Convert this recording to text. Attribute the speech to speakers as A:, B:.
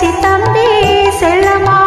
A: சின்ன செல்லமா?